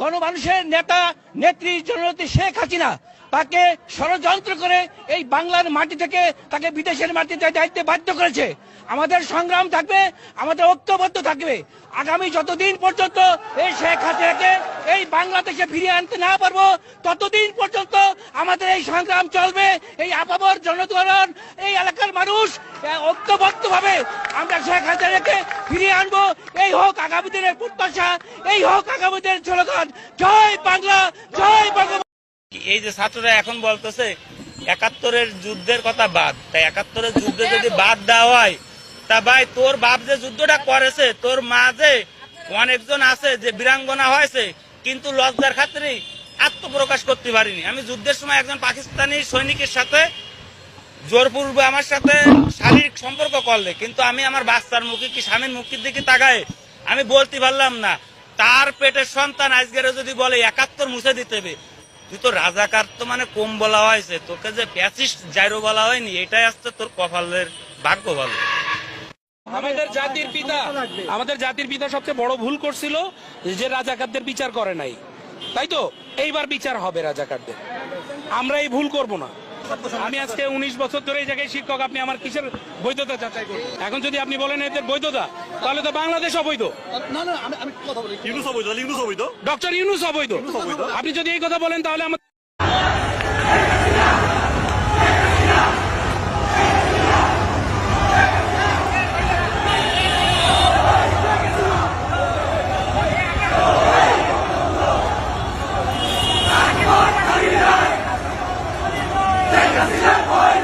গণমানুষের নেতা, নেত্রী, জননেত্রী শেখ হাসিনা তাকে ষড়যন্ত্র করে এই বাংলার মাটি থেকে তাকে বিদেশের মাটিতে দায়িত্বে বাধ্য করেছে। আমাদের সংগ্রাম থাকবে, আমাদের ঐক্যবদ্ধ থাকবে। আগামী যতদিন পর্যন্ত এই শেখ হাসিনাকে এই বাংলাদেশে ফিরিয়ে আনতে না পারব, ততদিন পর্যন্ত আমাদের এই সংগ্রাম চলবে। এই আপাবর জনগণ এই এলাকার মানুষ ঐক্যবদ্ধ ভাবে আমরা শেখ হাসিনাকে ফিরিয়ে আনব। এই হোক আগামী দিনের প্রত্যাশা, এই হোক আগামী দিনের স্লোগান। জয় বাংলা জয় বাংলা এই যে ছাত্ররা এখন বলতেছে, একাত্তরের যুদ্ধের কথা বাদ। তাই একাত্তরের যুদ্ধে যদি বাদ দেওয়া হয়, তা ভাই তোর বাপ যে যুদ্ধটা করেছে, তোর মা যে অনেকজন আছে যে বীরাঙ্গনা হয়েছে, কিন্তু লজ্জার খাতিরে আত্মপ্রকাশ করতে পারিনি। আমি যুদ্ধের সময় একজন পাকিস্তানি সৈনিকের সাথে জোরপূর্বে আমার সাথে শারীরিক সম্পর্ক করলে, কিন্তু আমি আমার বাচ্চার মুখে কি স্বামীর মুখের দিকে তাকায় আমি বলতে পারলাম না। তার পেটের সন্তান আজকের যদি বলে, একাত্তর মুছে দিতে হবে। তুই তো রাজাকার তো মানে কম বলা হয়েছে। তোকে যে প্যাচিস জাইরো বলা হয়নি, এটাই আসছে তোর কপালের ভাগ্য ভালো। আমাদের জাতির পিতা, আমাদের জাতির পিতা সবচেয়ে বড় ভুল করছিল যে রাজাকারদের বিচার করে নাই। তাই তো? এইবার বিচার হবে রাজাকারদের। আমরা এই ভুল করব না। আমি আজকে উনিশ বছর ধরে এই জায়গায় শিক্ষক আপনি আমার কিসের বৈধতা যাচাই করুন? এখন যদি আপনি বলেন এদের বৈধতা তাহলে তো বাংলাদেশ অবৈধ। ডক্টর ইউনুস অবৈধ। অবৈধ। আপনি যদি এই কথা বলেন তাহলে আমাদের শেখ হাসিনা ভয়